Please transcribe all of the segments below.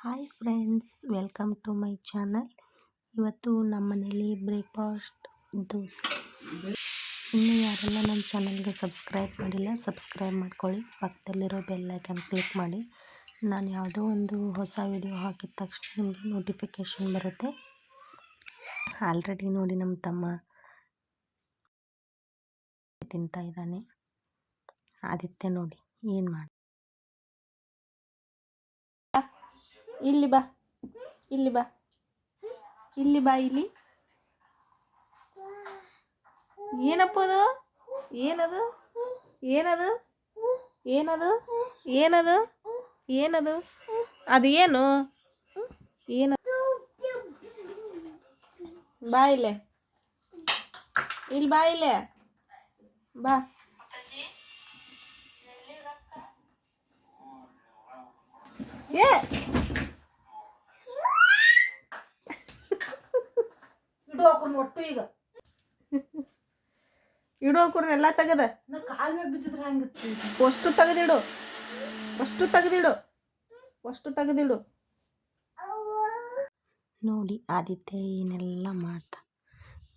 Hi friends welcome to my channel ಇವತ್ತು ನಮ್ಮ ಮನೇಲಿ ಬ್ರೇಕ್ಫಾಸ್ಟ್ ದೋಸೆ. ಇನ್ನು ಯಾರೆಲ್ಲ ನಮ್ಮ ಚಾನಲ್ಗೆ ಸಬ್ಸ್ಕ್ರೈಬ್ ಮಾಡಿಲ್ಲ ಸಬ್ಸ್ಕ್ರೈಬ್ ಮಾಡ್ಕೊಳ್ಳಿ. ಪಕ್ಕದಲ್ಲಿರೋ ಬೆಲ್ ಕ್ಲಿಕ್ ಮಾಡಿ. ನಾನು ಯಾವುದೋ ಒಂದು ಹೊಸ ವಿಡಿಯೋ ಹಾಕಿದ ತಕ್ಷಣ ನಿಮಗೆ ನೋಟಿಫಿಕೇಷನ್ ಬರುತ್ತೆ. ಆಲ್ರೆಡಿ ನೋಡಿ ನಮ್ಮ ತಮ್ಮ ತಿಂತಾ ಇದ್ದಾನೆ. ಆದಿತ್ಯ ನೋಡಿ, ಏನು ಮಾಡಿ ಇಲ್ಲಿ ಬಾ. ಇಲ್ಲಿ ಬಾ. ಇಲ್ಲಿ ಬಾ ಇಲ್ಲಿ. ಏನಪ್ಪ ಅದು? ಏನದು? ಏನದು? ಏನದು? ಏನದು? ಏನದು? ಅದು ಏನು? ಏನು ಬಾ ಇಲ್ಲೇ. ಇಲ್ಲಿ ಬಾ ಇಲ್ಲೇ. ಬಾ. ಏ! ಒಟ್ಟು ಈಗ. ಇಡು ಎಲ್ಲ ತೆಗದ? ಕಾಲ್ ಮೇಲೆ ಬಿದ್ದಿದ್ರೆ ಹೆಂಗೆ ಅಷ್ಟು ತೆಗೆದಿಡು. ಅಷ್ಟು ತೆಗೆದಿಡು. ಅಷ್ಟು ತೆಗೆದಿಡು. ನೋಡಿ ಆದಿತ್ಯ ಏನೆಲ್ಲ ಮಾಡ್ತಾ.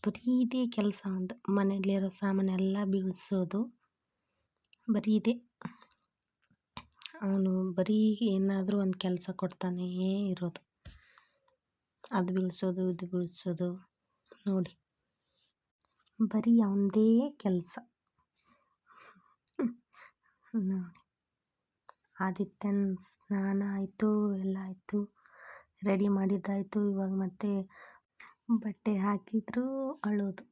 ಬರೀ ಇದೇ ಕೆಲಸ ಒಂದು. ಮನೆಯಲ್ಲಿರೋ ಸಾಮಾನೆಲ್ಲ ಬೀಳಿಸೋದು ಬರೀ ಇದೆ ಅವನು ಬರೀ ಏನಾದರೂ ಒಂದು ಕೆಲಸ ಕೊಡ್ತಾನೇ ಇರೋದು. ಅದು ಬೀಳಿಸೋದು ಇದು ಬೀಳಿಸೋದು ನೋಡಿ ಬರೀ ಅವನದೇ ಕೆಲಸ. ನೋಡಿ. ಆದಿತ್ಯನ ಸ್ನಾನ ಆಯಿತು, ಎಲ್ಲ ಆಯಿತು. ರೆಡಿ ಮಾಡಿದ್ದಾಯಿತು. ಇವಾಗ ಮತ್ತೆ ಬಟ್ಟೆ ಹಾಕಿದ್ರು ಅಳೋದು.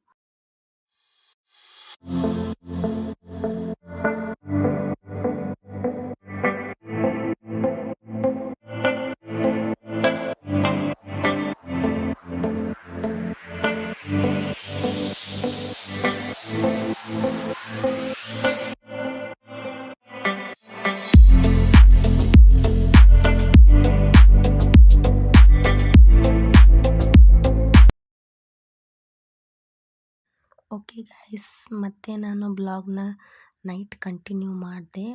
ಓಕೆ ಗಾಯ್ಸ್ ಮತ್ತೆ ನಾನು ಬ್ಲಾಗ್ನ ನೈಟ್ ಕಂಟಿನ್ಯೂ ಮಾಡಿದೆ.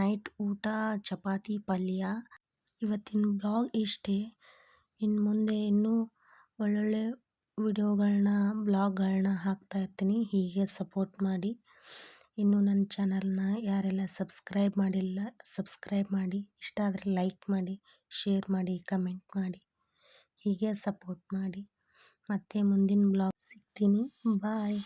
ನೈಟ್ ಊಟ, ಚಪಾತಿ, ಪಲ್ಯ. ಇವತ್ತಿನ ಬ್ಲಾಗ್ ಇಷ್ಟೇ. ಇನ್ನು ಮುಂದೆ ಇನ್ನೂ ಒಳ್ಳೊಳ್ಳೆ ವಿಡಿಯೋಗಳನ್ನ ಬ್ಲಾಗ್ಗಳನ್ನ ಇರ್ತೀನಿ. ಹೀಗೆ ಸಪೋರ್ಟ್ ಮಾಡಿ. ಇನ್ನು ನನ್ನ ಚಾನಲ್ನ ಯಾರೆಲ್ಲ ಸಬ್ಸ್ಕ್ರೈಬ್ ಮಾಡಿಲ್ಲ ಸಬ್ಸ್ಕ್ರೈಬ್ ಮಾಡಿ. ಇಷ್ಟ ಆದರೆ ಲೈಕ್ ಮಾಡಿ ಶೇರ್ ಮಾಡಿ ಕಮೆಂಟ್ ಮಾಡಿ. ಹೀಗೆ ಸಪೋರ್ಟ್ ಮಾಡಿ. ಮತ್ತು ಮುಂದಿನ ಬ್ಲಾಗ್ ಸಿಗ್ತೀನಿ. ಬಾಯ್